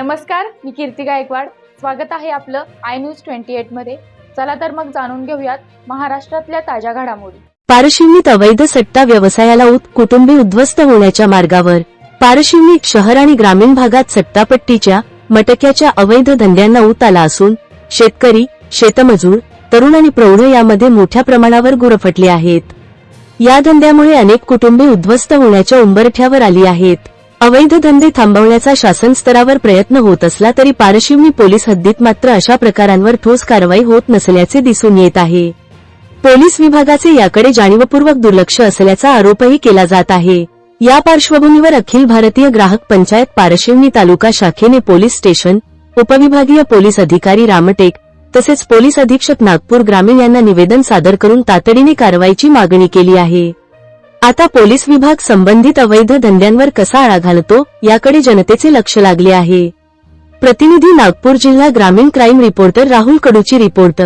नमस्कार मी कीर्ती गायकवाड. स्वागत आहे आपलं आय न्यूज ट्वेंटी एटमध्ये. चला तर मग जाणून घेऊयात महाराष्ट्रातल्या ताज्या घडामोडी. पारशिवनीत अवैध सट्टा व्यवसायाला उत कुटुंबी उद्ध्वस्त होण्याच्या मार्गावर पारशिवनी शहर आणि ग्रामीण भागात सट्टापट्टीच्या मटक्याच्या अवैध धंद्यांना ऊत आला असून शेतकरी शेतमजूर तरुण आणि प्रौढ यामध्ये मोठ्या प्रमाणावर गुरफटले आहेत. या धंद्यामुळे अनेक कुटुंबे उद्ध्वस्त होण्याच्या उंबरठ्यावर आली आहेत. अवैध धंदे थांबवण्याचा शासन स्तरावर प्रयत्न होत असला तरी पारशिवनी पोलीस हद्दीत मात्र अशा प्रकारांवर ठोस कारवाई होत नसल्याचे दिसून येत आहे. पोलीस विभागाचे याकडे जाणीवपूर्वक दुर्लक्ष असल्याचा आरोपही केला जात आहे. या पार्श्वभूमीवर अखिल भारतीय ग्राहक पंचायत पारशिवनी तालुका शाखेने पोलीस स्टेशन उपविभागीय पोलीस अधिकारी रामटेक तसेच पोलीस अधीक्षक नागपूर ग्रामीण यांना निवेदन सादर करून तातडीने कारवाईची मागणी केली आहे. आता पोलीस विभाग संबंधित अवैध धंद्यांवर कसा आळा घालतो याकडे जनतेचे लक्ष लागले आहे. प्रतिनिधी नागपूर जिल्हा ग्रामीण क्राईम रिपोर्टर राहुल कडूची रिपोर्ट.